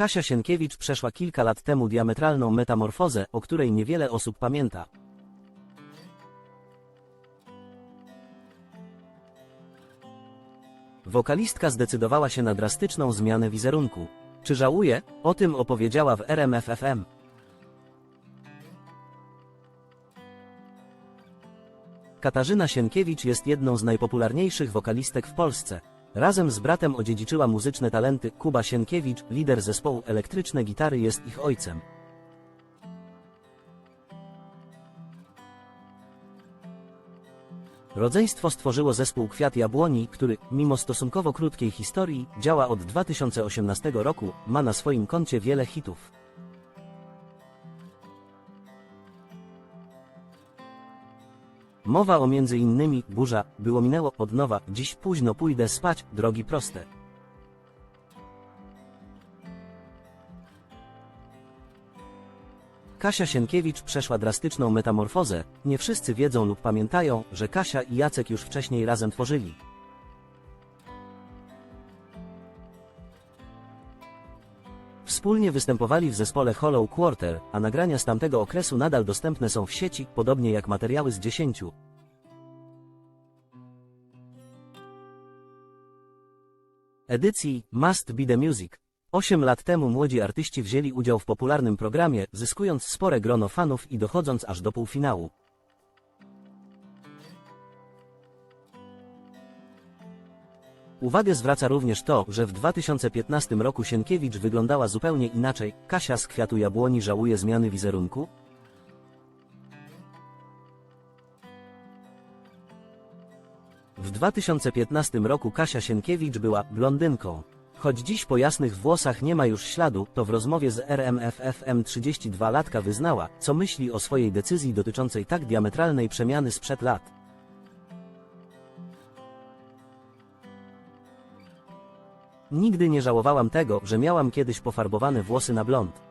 Kasia Sienkiewicz przeszła kilka lat temu diametralną metamorfozę, o której niewiele osób pamięta. Wokalistka zdecydowała się na drastyczną zmianę wizerunku. Czy żałuje? O tym opowiedziała w RMFFM. Katarzyna Sienkiewicz jest jedną z najpopularniejszych wokalistek w Polsce. Razem z bratem odziedziczyła muzyczne talenty. Kuba Sienkiewicz, lider zespołu Elektryczne Gitary jest ich ojcem. Rodzeństwo stworzyło zespół Kwiat Jabłoni, który, mimo stosunkowo krótkiej historii, działa od 2018 roku, ma na swoim koncie wiele hitów. Mowa o między innymi burza, było minęło od nowa, dziś późno pójdę spać, drogi proste. Kasia Sienkiewicz przeszła drastyczną metamorfozę. Nie wszyscy wiedzą lub pamiętają, że Kasia i Jacek już wcześniej razem tworzyli. Wspólnie występowali w zespole Hollow Quarter, a nagrania z tamtego okresu nadal dostępne są w sieci, podobnie jak materiały z 10. Edycji Must Be The Music. Osiem lat temu młodzi artyści wzięli udział w popularnym programie, zyskując spore grono fanów i dochodząc aż do półfinału. Uwagę zwraca również to, że w 2015 roku Sienkiewicz wyglądała zupełnie inaczej. Kasia z kwiatu jabłoni żałuje zmiany wizerunku? W 2015 roku Kasia Sienkiewicz była blondynką. Choć dziś po jasnych włosach nie ma już śladu, to w rozmowie z RMFFM 32-latka wyznała, co myśli o swojej decyzji dotyczącej tak diametralnej przemiany sprzed lat. Nigdy nie żałowałam tego, że miałam kiedyś pofarbowane włosy na blond.